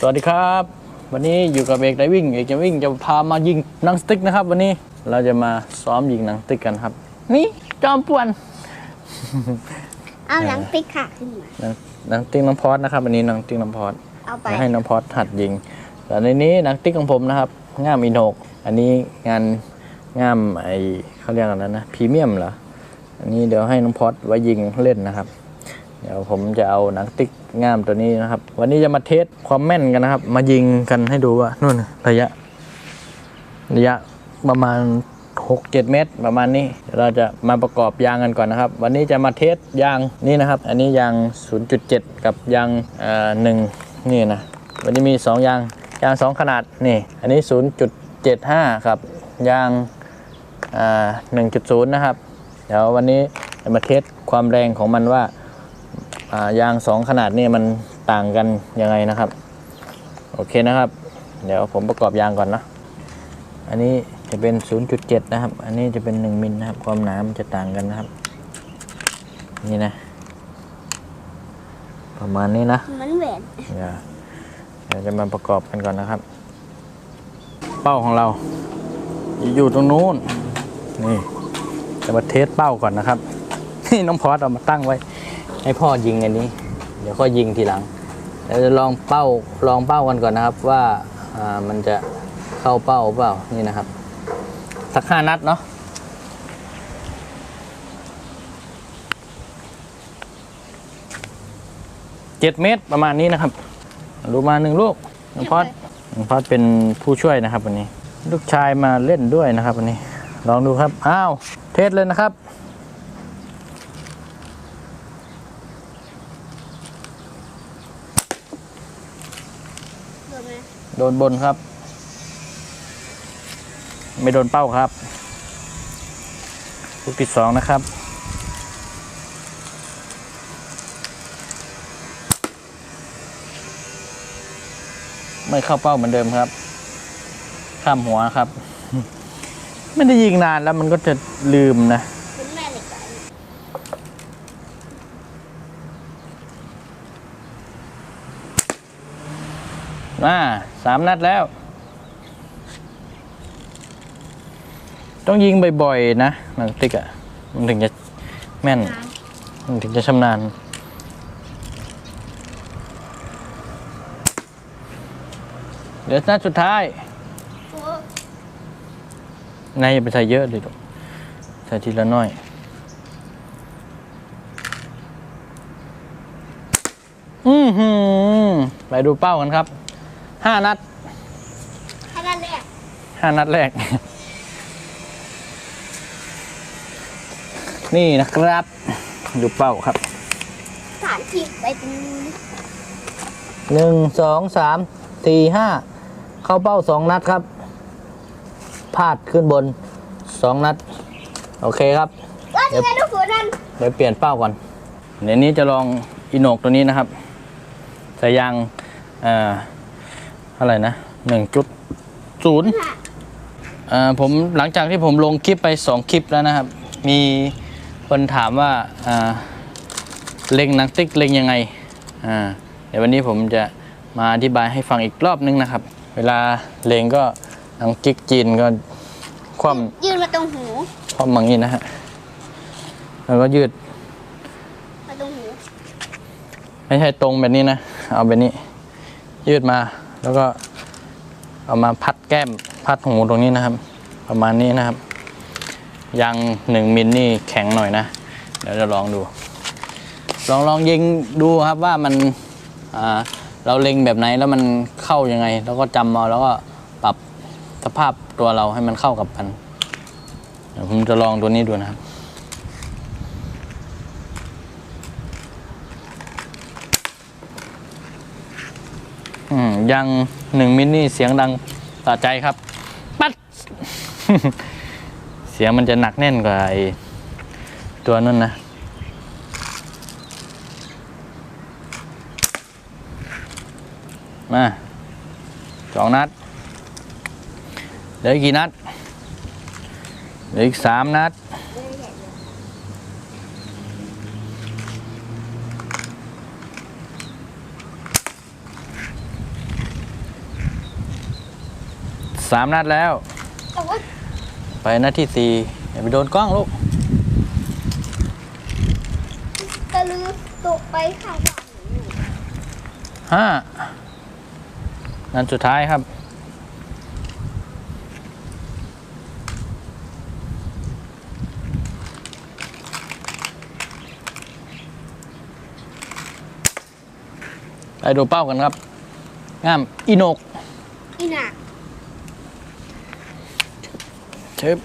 สวัสดีครับ วันนี้อยู่กับเอกไดวิ่งเอกจะวิ่งจะพามายิงหนังสติ๊กนะครับ วันนี้เราจะมาซ้อมยิงหนังสติ๊กกันครับ นี่จอมป่วนเอาหนังติ๊กค่ะขึ้นมาหนังหนังติ๊กน้องพอดนะครับวันนี้หนังติ๊กน้องพอดเอาไปจะให้น้องพอดหัดยิง แต่ในนี้หนังติ๊กของผมนะครับง่ามอินโหกอันนี้งานง่ามไอเขาเรียกอะไรนะพรีเมียมเหรออันนี้เดี๋ยวให้น้องพอดไว้ยิงเล่นนะครับ เดี๋ยวผมจะเอาหนังติ๊กง่ามตัวนี้นะครับ วันนี้จะมาเทสความแม่นกันนะครับ มายิงกันให้ดูว่านู่นระยะ ระยะประมาณ 6-7 เมตรประมาณนี้ เราจะมาประกอบยางกันก่อนนะครับ วันนี้จะมาเทสยางนี่นะครับ อันนี้ยาง 0.7 กับยางเอ่อหนึ่งนี่นะ วันนี้มี 2 ยาง ยาง 2 ขนาดนี่ อันนี้ 0.75 ครับ ยางอ่า1.0 นะครับ เดี๋ยววันนี้จะมาเทสความแรงของมันว่าายางสองขนาดนี่มันต่างกันยังไงนะครับ โอเคนะครับ เดี๋ยวผมประกอบยางก่อนนะอันนี้จะเป็น 0.7 นะครับ อันนี้จะเป็น 1 มิลนะครับ ความหนามันจะต่างกันนะครับ นี่นะ ประมาณนี้นะเหมือนแหวนเดี๋ยวเดี๋ยวจะมาประกอบกันก่อนนะครับ เป้าของเรา อยู่ตรงนู้น นี่จะมาเทสเป้าก่อนนะครับ นี่น้องพอสเอามาตั้งไว้ ให้พ่อยิงอันนี้ เดี๋ยวค่อยยิงทีหลังเราจะลองเป้าลองเป้ากันก่อนนะครับว่าอ่ามันจะเข้าเป้าเปล่านี่นะครับ สักห้านัดเนาะเจ็ดเมตรประมาณนี้นะครับดูมาหนึ่งลูกน้องพอดน้องพอดเป็นผู้ช่วยนะครับวันนี้ ลูกชายมาเล่นด้วยนะครับวันนี้ ลองดูครับ อ้าว เทสเลยนะครับ โดนไหม โดนบนครับ ไม่โดนเป้าครับ ลูกที่สองนะครับ ไม่เข้าเป้าเหมือนเดิมครับ ข้ามหัวครับ ไม่ได้ยิงนานแล้วมันก็จะลืมนะมาามนัดแล้ว ต้องยิงบ่อยๆนะหนังติ๊กอะ่ะมันถึงจะแม่น มันถึงจะชำนาญเดี๋ยวนัดสุดท้ายโอ้นายอย่าไปใส่เยอะเลยลูกใส่ทีละน้อย อือหือ ไปดูเป้ากันครับ ห้านัดแค่นั้นแหละห้านัดแรก นี่นะครับ ดูเป้าครับสารทิพไปตรงนู้นหนึ่งสองสามสี่ห้าเข้าเป้าสองนัดครับพลาดขึ้นบนสองนัด โอเคครับ ก็ยังไงทุกคนนั่นเดี๋ยวเปลี่ยนเป้าก่อนเดี๋ยวนี้จะลองอิโนกตัวนี้นะครับใส่ยางเอ่อ อะไรนะหนึ่งจุดศูนย์ค่ะเอ่อผมหลังจากที่ผมลงคลิปไปสองคลิปแล้วนะครับ มีคนถามว่าอ่าเล็งหนังติ๊กเล็งยังไงอ่าเดี๋ยววันนี้ผมจะมาอธิบายให้ฟังอีกรอบนึงนะครับ เวลาเล็งก็หนังจิกจีนก็คว่ำยืนมาตรงหูคว่ำอย่างนี้นะฮะแล้วก็ยืดมาตรงหูไม่ใช่ตรงแบบนี้นะ เอาแบบนี้ ยืดมา แล้วก็เอามาพัดแก้มพัดหูตรงนี้นะครับ ประมาณนี้นะครับ ยางหนึ่งมิลนี่แข็งหน่อยนะ เดี๋ยวจะลองดู ลองลองยิงดูครับว่ามันอ่าเราเล็งแบบไหนแล้วมันเข้ายังไง แล้วก็จำเอาแล้วก็ปรับสภาพตัวเราให้มันเข้ากับมันเดี๋ยวผมจะลองตัวนี้ดูนะครับ ยังหนึ่งมินนี่เสียงดังสะใจครับ ปัด เสียงมันจะหนักแน่นกว่าไอ้ตัวนั่นนะ มาสองนัด เหลืออีกกี่นัด เหลืออีกสามนัด สามนัดแล้ว แต่ว่าไปนัดที่สี่อย่าไปโดนกล้องลูก ตะลือตกไปข้างหลังห้านัดสุดท้ายครับ ไปดูเป้ากันครับงามอีโนก อีหนัก เชฟ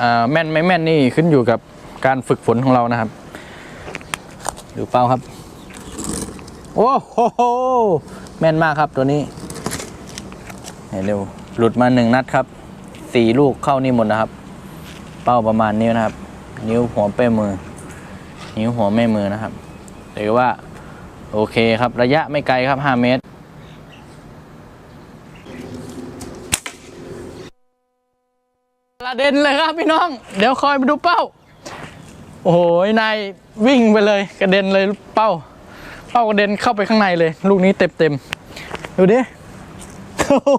อ่แม่นไม่แม่นนี่ขึ้นอยู่กับการฝึกฝนของเรานะครับ ดูเป้าครับ โอ้โหโหแม่นมากครับตัวนี้เห็นเร็วหลุดมาหนึ่งนัดครับสี่ลูกเข้านี่หมดนะครับ เป้าประมาณนี้นะครับ นิ้วหัวแป้มือ นิ้วหัวแม่มือนะครับถือว่า โอเคครับระยะไม่ไกลครับ 5 เมตร กระ เด็นเลยครับพี่น้อง เดี๋ยวคอยไปดูเป้า โอ้โหนายวิ่งไปเลยกระเด็นเลยเป้า เป้ากระเด็นเข้าไปข้างในเลย ลูกนี้เต็มเต็มๆดูดิโอ้โห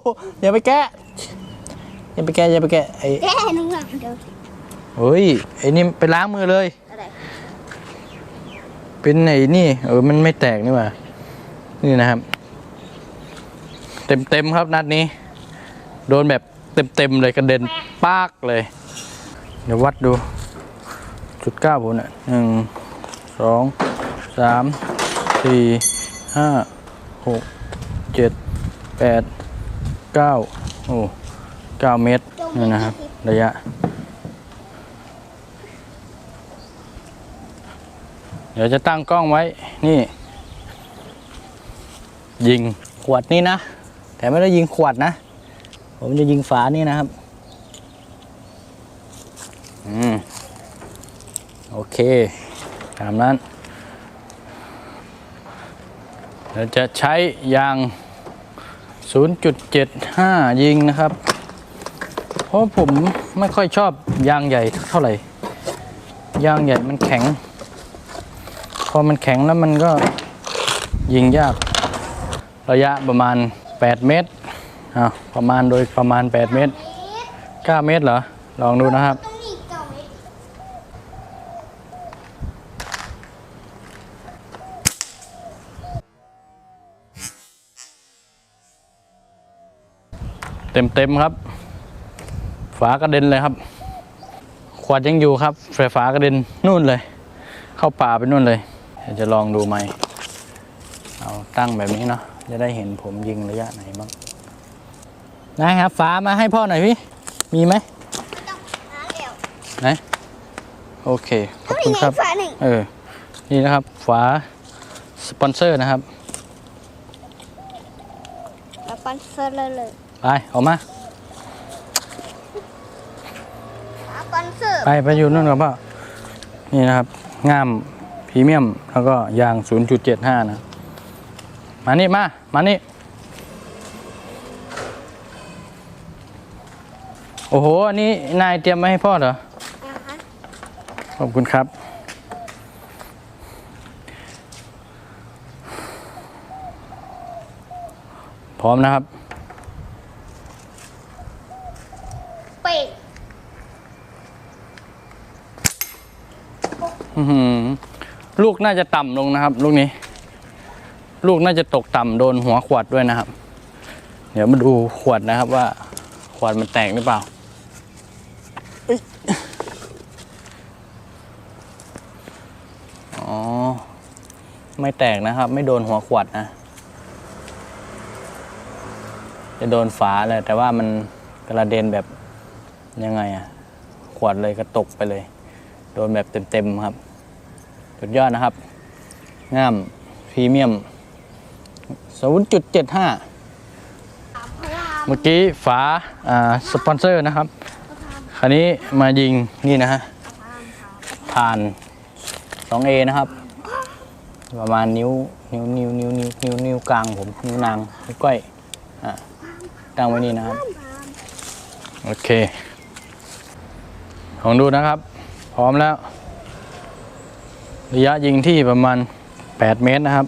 อย่าไปแกะอย่าไปแกะอย่าไปแกะไอ้แก้นุ่งหลังเดี๋ยวเฮ้ยไอ้นี่ไปล้างมือเลยอะไรเป็นไอ้นี่เออมันไม่แตกนี่หว่านี่นะครับ เต็มเต็มๆครับนัดนี้ โดนแบบ เต็มเต็มๆเลยกระเด็นปากเลย เดี๋ยววัดดู จุดเก้าผมน่ะหนึ่งสองสามสี่ห้าหกเจ็ดแปดเก้าโอ้เก้าเมตรนี่นะครับ ระยะ เดี๋ยวจะตั้งกล้องไว้นี่ ยิงขวดนี่นะ แต่ไม่ได้ยิงขวดนะ ผมจะยิงฝานี่นะครับ อืม โอเค ตามนั้น เราจะใช้ยาง 0.75 ยิงนะครับ เพราะผมไม่ค่อยชอบยางใหญ่เท่าไหร่ ยางใหญ่มันแข็ง พอมันแข็งแล้วมันก็ยิงยาก ระยะประมาณ 8 เมตร อาประมาณโดยประมาณ 8 เมตร 9 เมตรเหรอ ลองดูนะครับเต็มเต็มๆครับ ฝากระเด็นเลยครับขวดยังอยู่ครับไฟฟ้ากระเด็นนู่นเลย เข้าป่าไปนู่นเลยจะลองดูไหมเอาตั้งแบบนี้เนาะจะได้เห็นผมยิงระยะไหนบ้าง นะครับฝามาให้พ่อหน่อยพี่มีไหมต้องหาแล้วไหนโอเคขอบมีคุณไงครับฝาหนึ่งเออนี่นะครับฝาสปอนเซอร์นะครับแล้วปันเซอร์เลยเลยไปออกมาฝาปันเซอร์ไปไปอยู่นู่นกับพ่อนี่นะครับงามพรีเมียมแล้วก็ยาง 0.75 นะ มานี่มา มานี่ โอ้โห อันนี้นายเตรียมมาให้พ่อเหรอ นะคะขอบคุณครับ พร้อมนะครับ เป่งอื้อหือลูกน่าจะต่ำลงนะครับ ลูกนี้ ลูกน่าจะตกต่ำโดนหัวขวดด้วยนะครับ เดี๋ยวมาดูขวดนะครับว่าขวดมันแตกหรือเปล่าเอ้ยอ๋อ ไม่แตกนะครับ ไม่โดนหัวขวดนะ จะโดนฝาเลย แต่ว่ามันกระเด็นแบบยังไงอะขวดเลยกระตกไปเลย โดนแบบเต็มๆครับ สุดยอดนะครับงามพรีเมียม 0.75พระราเมื่อกี้ฝาอ่าสปอนเซอร์นะครับครานี้มายิงนี่นะฮะผ่าน 2A นะครับ ประมาณนิ้วนิ้วนิ้วนิ้วนิ้วนิ้วนิ้วกลางผมนิ้วนางนิ้วก้อยอะตั้งไว้นี่นะครับ โอเคลองดูนะครับ พร้อมแล้ว ระยะยิงที่ประมาณ 8 เมตรนะครับ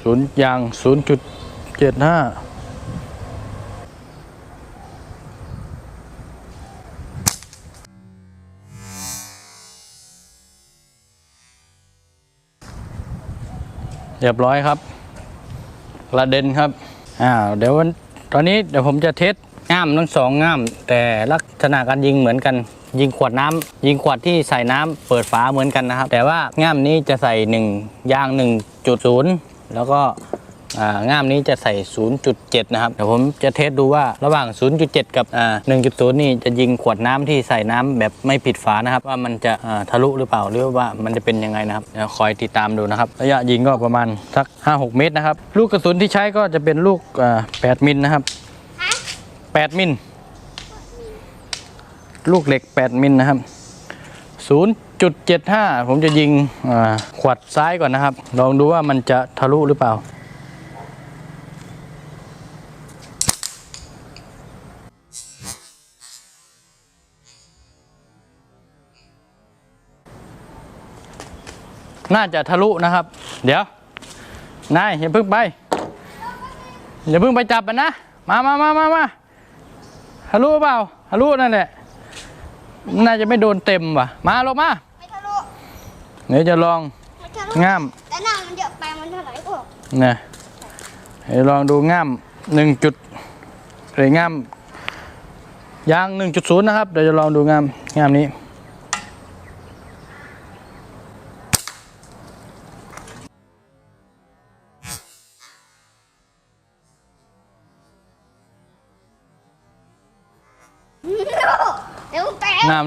ศูนย์ยาง 0.75 เรียบร้อยครับกระเด็นครับอ่าเดี๋ยววันตอนนี้เดี๋ยวผมจะเทสง่ามทั้งสองง่าม แต่ลักษณะการยิงเหมือนกัน ยิงขวดน้ำยิงขวดที่ใส่น้ำเปิดฝาเหมือนกันนะครับ แต่ว่าง่ามนี้จะใส่1ยาง 1.0 แล้วก็ ง่ามนี้จะใส่ 0.7 นะครับ เดี๋ยวผมจะเทสดูว่าระหว่าง 0.7 กับอ่า1.0 นี่จะยิงขวดน้ำที่ใส่น้ำแบบไม่ปิดฝานะครับ ว่ามันจะอ่าทะลุหรือเปล่าหรือว่ามันจะเป็นยังไงนะครับเดี๋ยวคอยติดตามดูนะครับระยะยิงก็ประมาณสัก 5-6 เมตรนะครับ ลูกกระสุนที่ใช้ก็จะเป็นลูกอ่า8มิลนะครับ 8 มิลลูกเหล็ก 8 มิลนะครับ 0.75 ผมจะยิงอ่าขวดซ้ายก่อนนะครับ ลองดูว่ามันจะทะลุหรือเปล่า น่าจะทะลุนะครับ เดี๋ยวนายอย่าเพิ่งไปอย่าเพิ่งไปจับมันนะ มามามามามาทะลุเปล่าทะลุนั่นแหละน่าจะไม่โดนเต็มว่ะ มาลงมาไม่ทะลุเดี๋ยวจะลองไม่ทะลุง่ามแต่หน้ามันเยอะไปมันจะไหลออกนะเดี๋ยวลองดูง่ามหนึ่งจุดหรือง่ามยางหนึ่งจุดศูนย์นะครับ เดี๋ยวจะลองดูง่ามง่ามนี้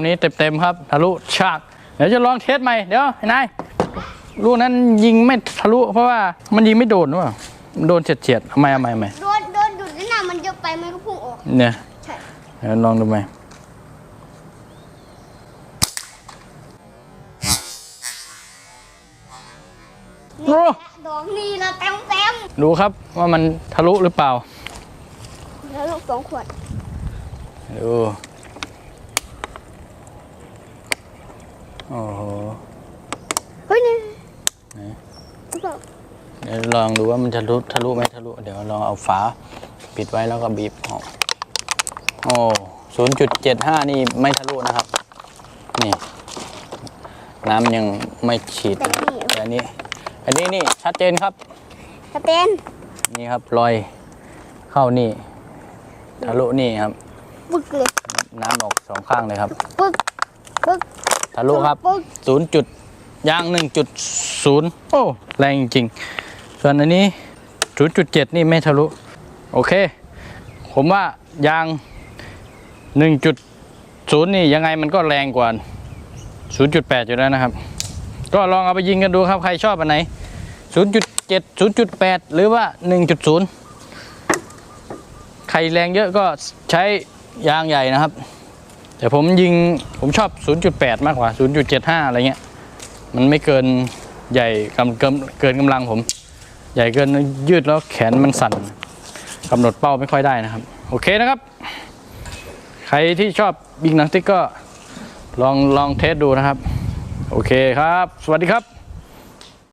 นี้เต็มๆครับ ทะลุฉาก เดี๋ยวจะลองเทสใหม่ เดี๋ยวไอ้นายลูกนั้นยิงไม่ทะลุ เพราะว่ามันยิงไม่โดนว่ะโดนเฉียดๆเอาใหม่เอาใหม่เอาใหม่โดนโดนดูดแล้วหน้ามันเยอะไปมันก็พุ่งออก เนี่ยใช่เดี๋ยวลองดูไหมโอ้นี่แหละดอกนี่ละเต็มเต็มดูครับว่ามันทะลุหรือเปล่า แล้วลูกสองขวดดู โอ้โหเฮ้ยนี่ไหนหรือเปล่าเดี๋ยวลองดูว่ามันทะลุทะลุไหมทะลุ เดี๋ยวลองเอาฝา ปิดไว้แล้วก็บีบออกโอ้ศูนย์จุดเจ็ดห้านี่ไม่ทะลุนะครับ นี่ น้ำยังไม่ฉีดแต่นี่แต่อันนี้ อันนี้นี่ชัดเจนครับสเตนนี่ครับรอยเข้านี่ ทะลุนี่ครับ ปึ๊กเลย น้ำออกสองข้างเลยครับ ปึ๊กปึ๊ก ทะลุครับปึ๊กศูนย์จุดยางหนึ่งจุดศูนย์โอ้แรงจริงๆส่วนอันนี้ศูนย์จุดเจ็ดนี่ไม่ทะลุ โอเค ผมว่ายางหนึ่งจุดศูนย์นี่ยังไงมันก็แรงกว่าศูนย์จุดแปดอยู่แล้วนะครับ ก็ลองเอาไปยิงกันดูครับใครชอบอันไหนศูนย์จุดเจ็ดศูนย์จุดแปดหรือว่าหนึ่งจุดศูนย์ใครแรงเยอะก็ใช้ยางใหญ่นะครับ แต่ผมยิงผมชอบ 0.8 มากกว่า 0.75 อะไรเงี้ย มันไม่เกินใหญ่กำเกินเกินกำลังผม ใหญ่เกินยืดแล้วแขนมันสั่นกำหนดเป้าไม่ค่อยได้นะครับ โอเคนะครับ ใครที่ชอบยิงหนังติ๊กก็ลองลองเทสดูนะครับ โอเคครับ สวัสดีครับ